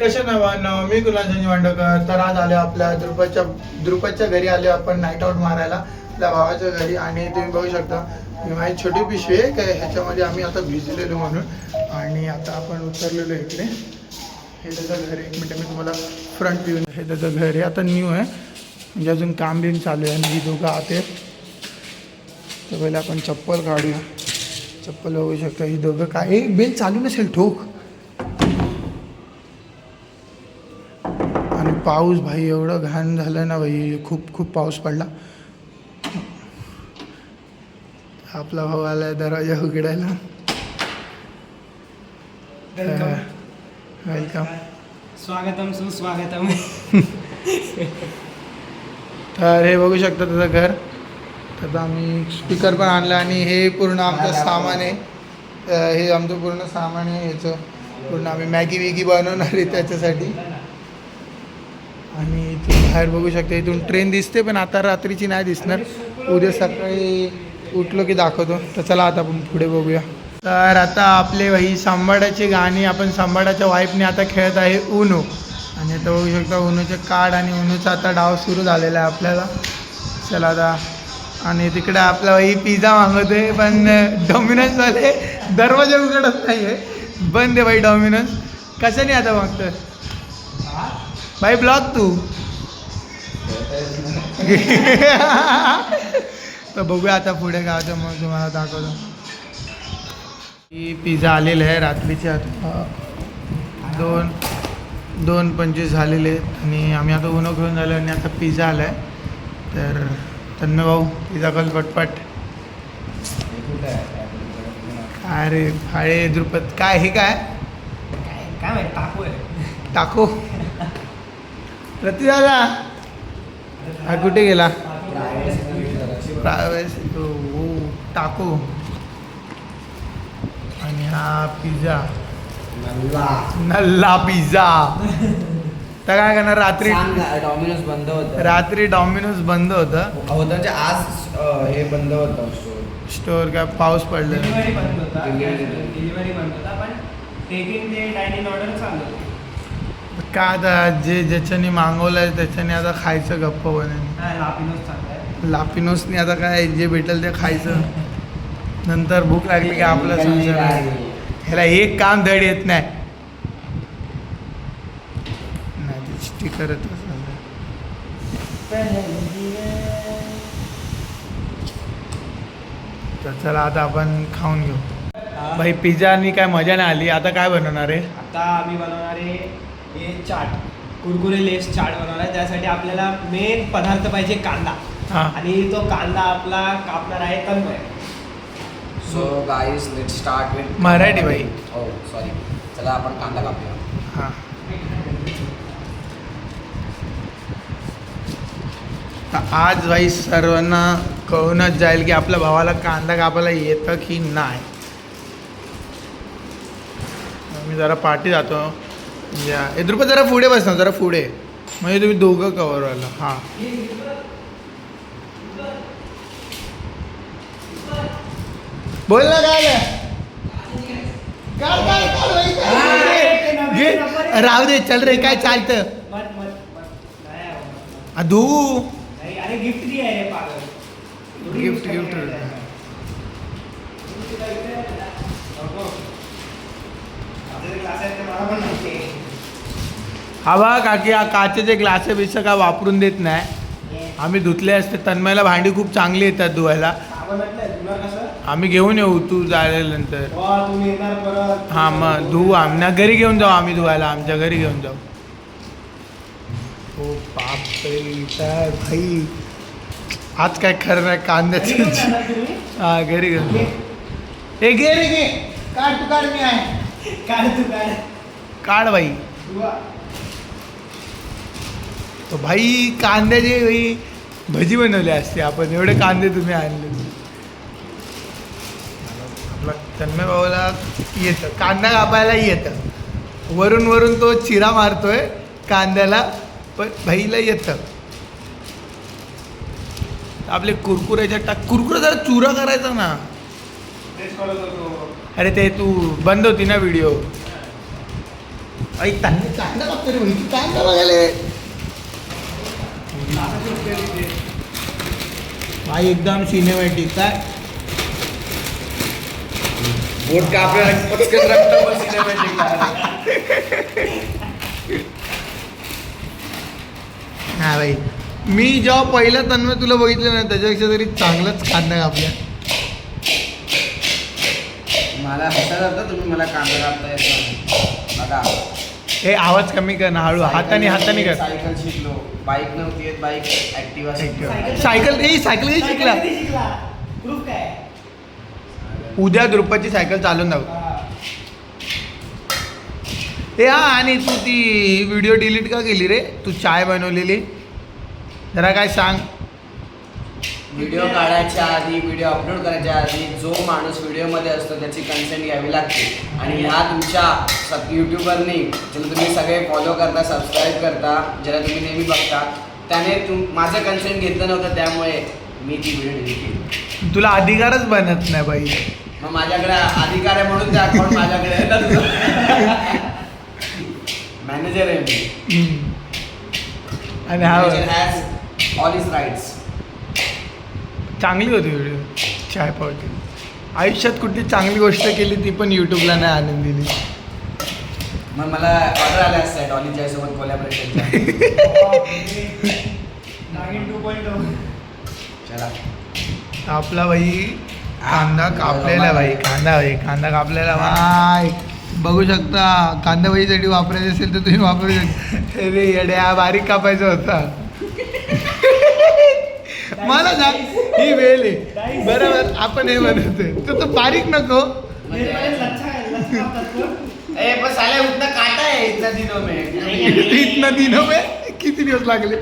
कशा नावानं मी गुलाबजानी वांडकर. तर आज आले आपल्या द्रुपदच्या द्रुपदच्या घरी आले आपण नाईट आऊट मारायला. आपल्या भावाच्या घरी. आणि तुम्ही बघू शकता मी माझी छोटी पिशवी आहे काय ह्याच्यामध्ये आम्ही आता भिजलेलो म्हणून. आणि आता आपण उतरलेलो इकडे. हे त्याचं घर एक मिनटं मी तुम्हाला फ्रंट व्ह्यू हे त्याचं घर आहे. आता न्यू आहे. म्हणजे अजून काम बिम चालू आहे. आणि ही दोघं आत आहेत. तर पहिले आपण चप्पल काढूया. चप्पल बघू शकता. ही दोघं काय एक बेल चालू नसेल ठोक. पाऊस भाई एवढं घाण झालं ना भाई खूप खूप पाऊस पडला. आपला भाऊ आला दरवाजा उघडायला. वेलकम स्वागतम सुस्वागतम तर हे बघू शकता त्याचं घर. तर आम्ही स्पीकर पण आणला आणि हे पूर्ण आमचं सामान आहे. हे आमचं पूर्ण सामान आहे ह्याचं पूर्ण आम्ही मॅगी विगी बनवणार आहे त्याच्यासाठी. आणि इथून बाहेर बघू शकता इथून ट्रेन दिसते पण आता रात्रीची नाही दिसणार. उद्या सकाळी उठलो की दाखवतो. तर चला आता आपण पुढे बघूया. तर आता आपले भाई सांबाडाची गाणी आपण सांबाडाच्या वाईफने आता खेळत आहे उनो. आणि आता बघू शकता उनोचे कार्ड आणि उनोचा आता डाव सुरू झालेला आहे आपल्याला. चला आता. आणि तिकडे आपला भाई पिझ्झा मागवतोय पण डॉमिनन्सवाले दरवाजा उघडत नाही आहे बंद आहे भाई डॉमिनोज नाही आता मागतं भाई ब्लॉक तू तर बघूया आता पुढे काय होतं मग तुम्हाला दाखवतो. ही पिझ्झा आलेला आहे रात्रीचे आता. दोन दोन पंचवीस झालेले आहेत आणि आम्ही आता उन्हा घेऊन झालो आणि आता पिझ्झा आला आहे तर तन्मय भाऊ पिझ्झा कल पटपट. काय रे फाळे द्रुपद काय हे काय? काय टाकू आहे. टाको? प्रतिदादा हा कुठे गेला? हो टाको. आणि हा पिझ्झा. नल्ला. पिझ्झा. तर काय करणार रात्री डॉमिनोज बंद होतं. रात्री डॉमिनोज बंद होतं. होतं म्हणजे आज हे बंद होतं स्टोर. स्टोअर काय पाऊस पडला डिलिव्हरी बंद होता. Delivery. डिलिव्हरी बंद होता पण टेकिंग ते डायनिंग ऑर्डर चालू काय आता जे ज्याच्यानी मागवलंय त्याच्याने आता खायचं गप्प आहे लापिनोसनी आता काय जे भेटेल ते खायचं. नंतर भूक लागली की आपलं संसार. आहे. ह्याला एक काम धड येत नाही. नाही ते स्टिकर तर चला आता आपण खाऊन घेऊ. भाई पिझ्झानी काय मजा नाही आली. आता काय बनवणार आहे? आता आम्ही बनवणार आहे हे चाट कुरकुरे लेस चाट बनवणार आहे. त्यासाठी आपल्याला मेन पदार्थ पाहिजे कांदा. हां. आणि तो कांदा आपला कापणार आहे Tanmay. So guys let start with Marathi बाई. हो सॉरी चला आपण कांदा कापूया. हां. तर आज भाई सर्वांना कळूनच जाईल की आपल्या भावाला कांदा कापायला येतं की नाही. मी जरा पाठी जातो. या. हे द्रुपद जरा पुढे बस ना जरा पुढे. म्हणजे तुम्ही दोघं कवर व्हायला. हां. बोल ना काय. घे राहू दे चल रे काय चालतं? अरे गिफ्ट गिफ्ट गिफ्ट हा बघा काकी हा काचेचे ग्लास बिस काय वापरून देत नाही? आम्ही धुतले असते. तन्मयला भांडी खूप चांगली येतात धुवायला. आम्ही घेऊन येऊ तू जायल्यानंतर हां मग धुवू आम्ही घरी घेऊन जाऊ आम्ही धुवायला. आमच्या घरी घेऊन जाऊ. हो काय भाई. आज काय खरं नाही कांद्याची हा घरी घेऊन जाऊ. हे घे रे घे. काढ तू काढ मी आहे. काय तू काय काढ भाई तो भाई कांद्याची भाई भजी बनवली असते आपण एवढे कांदे तुम्ही आणले. आपला तन्मय भाऊला येतं कांदा कापायला येतं. वरून वरून तो चिरा मारतोय कांद्याला पण भाईला येतं. आपले कुरकुऱ्याच्या टाक कुरकुरा जरा चुरा करायचा ना. अरे ते तू बंद होती ना व्हिडिओ. ऐक त्यांनी कांदा कापतो रे कांदा बघायला भाई एकदम सिनेमॅटिक काय? बोट कापलं पटकन रक्त पण सिनेमॅटिक हा भाई मी जेव्हा पहिलं तन्मय तुला बघितलं ना त्याच्यापेक्षा तरी चांगलंच कांदा कापल्या मला हसायला तुम्ही मला कांदा कापता येत. बघा. हे आवाज कमी कर ना हळू. हाताने हाताने कर. सायकल शिकलो. बाईक नव्हती येत बाईक ऍक्टिव्हा शिकलो. सायकल ए सायकल कधी शिकला. प्रूफ काय? उद्या द्रुपदची सायकल चालून दाखव हा. ए हा आणि तू ती व्हिडिओ डिलीट का केली रे? तू चाय बनवलेली. जरा काय सांग. व्हिडिओ काढायच्या आधी व्हिडिओ अपलोड करायच्या आधी जो माणूस व्हिडिओमध्ये असतो त्याची कन्सेंट घ्यावी लागते. आणि ह्या तुमच्या सब युट्यूबरनी ज्याला तुम्ही सगळे फॉलो करता सबस्क्राईब करता ज्याला तुम्ही नेहमी बघता त्याने तुम माझं कन्सेंट घेतलं नव्हतं त्यामुळे मी ती व्हिडिओ डिलीट केली. तुला अधिकारच बनत नाही बाई. मग माझ्याकडे अधिकार आहे म्हणून ते अकाउंट माझ्याकडे मॅनेजर आहे मी. आणि हा हॅज ऑल इज राईट्स चांगली होती व्हिडिओ चाय पावती आयुष्यात कुठली चांगली गोष्ट केली ती पण यूट्यूबला नाही आणून दिली. मग मला ऑर्डर आल्या असत्या डॉलीच्या सोबत कोलॅबरेशनच्या नागिन टू पॉईंट चला. आपला भाई कांदा कापलेला भाई कांदा. भाई कांदा कापलेला भाई बघू शकता कांदा भाईसाठी वापरायचं असेल तर तुम्ही वापरू शकता. अरे येड्या बारीक कापायचा होता. मला सांग ही वेळ आहे. बरोबर आपण हे बनवतोय तर तो बारीक नको. है इतना दिनों में इतना दिनों में किती दिवस लागले?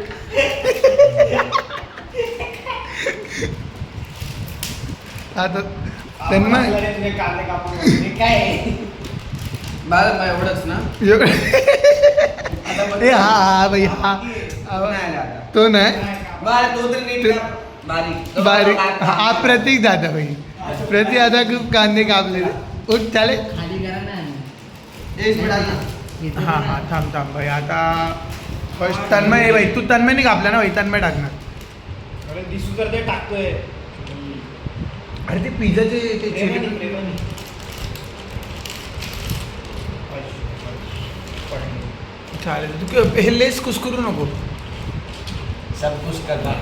आता त्यांना काय? एवढंच ना? हा हा भाई हा. तो नाही? बाळ तो तर नीट ते- काप. बारीक. हा प्रतीक जाता भाई प्रतीक आता खूप कांदे कापले. उठ चाले. एक मिनिट आला. हा हा थांब थांब भाई. आता फर्स्ट तन्मय आहे भाई तू तन्मयने कापला ना भाई? तन्मय टाकणार. अरे दिसू तर ते टाकतोय. अरे ते पिझ्झाचे ते प्रेमाने, चिली- प्रेमाने. चालेल. तू क- हे लेस कुसकरू नको. सब कुछ करना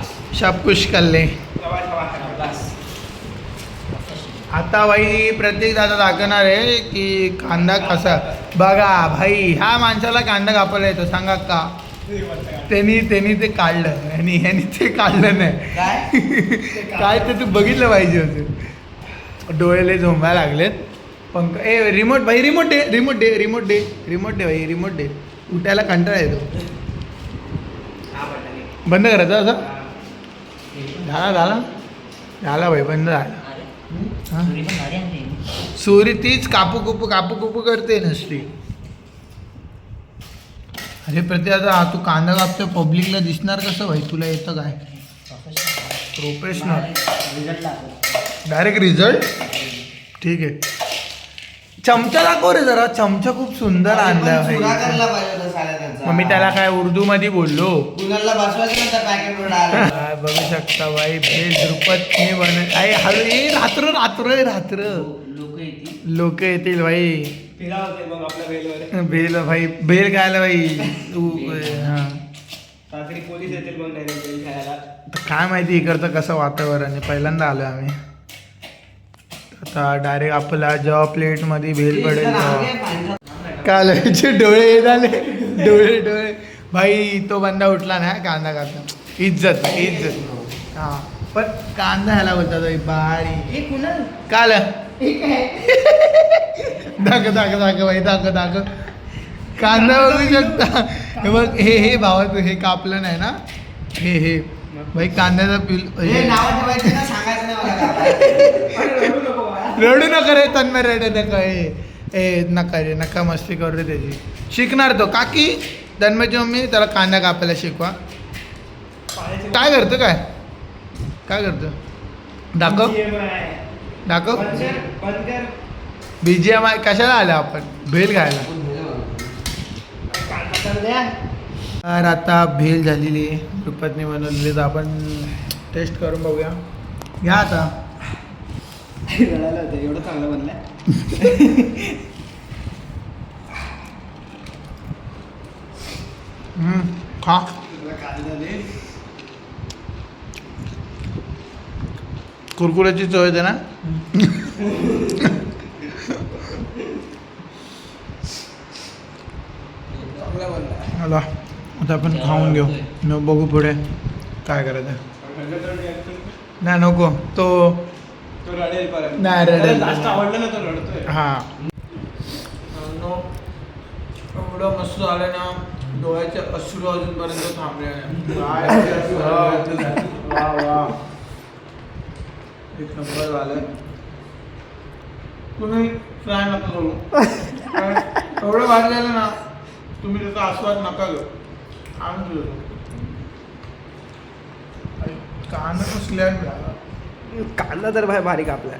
ठेवा, ठेवा, ठेवा. बस. आता भाई प्रत्येक दादा दाखवणार आहे की कांदा कसा. बघा भाई ह्या माणसाला कांदा कापायला येतो सांगा का? त्यांनी त्यांनी ते काढलं आणि ह्यानी ते काढलं नाही. काय? ते तू बघितलं पाहिजे होतं. डोळेले झोंबायला लागलेत. पंख ए रिमोट भाई रिमोट दे रिमोट दे रिमोट दे रिमोट दे भाई रिमोट दे. उठायला कंटाळा येतो. बंद करायचं असं. झाला झाला. झाला भाई बंद झाला. हा? सुरी तीच कापू कुपू कापू कुपू करते नसती. अरे प्रति आता तू कांदा कापतो पब्लिकला दिसणार कसं भाई? तुला येतं काय? प्रोफेशनल डायरेक्ट रिझल्ट ठीक आहे. चमचा दाखव रे जरा. चमचा खूप सुंदर आणला भाई चुरा करायला पाहिजे होता साल्या त्यांचा. मग मी त्याला काय उर्दू मध्ये बोललो कुणाला बसवायचं नव्हतं पॅकेटवर डायरेक्ट काय बघू शकता बाई मी बन आई हळू ये रात्र रात्र रात्र. लोक येतील. भाई फिरा होते मग आपल्या वेळेवर भेल भाई भेल खायला भाई तू हा. रात्री पोलीस येतील मग काय माहिती इकडचं कसं वातावरण आहे. पहिल्यांदा आलो आम्ही. आता डायरेक्ट आपला जेव्हा प्लेटमध्ये भेल पडेल कालचे डोळे हे झाले. डोळे डोळे. भाई तो बंदा उठला ना कांदा कांदा इज्जत इज्जत. हा. पण कांदा ह्याला बोलतात बारी काल. दाख दाख दाख भाई दाख दाख कांदा बघू शकता. हे बघ हे हे भावा तू हे कापलं नाही ना? हे हे. भाई कांद्याचा पिल सांगायचं रडू नका रे तन्मय रडू नका हे ए नका रे नका मस्ती करू रे त्याची. शिकणार तो. काकी तन्मयची मम्मी त्याला कांदा कापायला शिकवा. काय करतो काय? काय करतो? दाखव. दाखव. बी जी एम आय कशाला आलं आपण? भेल घ्यायला तर आता भेल झालेली आहे. रुपतने बनवलेली तर आपण टेस्ट करून बघूया. घ्या आता. रडायला होतं एवढं चांगलं बनलंय खा कुरकुऱ्याची चव येते ना आला आता आपण खाऊन घेऊ मग बघू पुढे काय करायचं नाही नको तो तो रडेल परत नाही, रडेल. जास्त आवडलं ना तो रडतोय. हा. एवढं मस्त झालं ना डोळ्याचे अश्रू अजूनपर्यंत थांबले नाही. काय वा वा. एक नंबर झालं तुम्ही ट्राय नका करू. एवढं झालं ना तुम्ही त्याचा आस्वाद नका घेऊ. आनंद घेऊ. कांदा कसल्या कांदा तर भाई भारी कापलाय.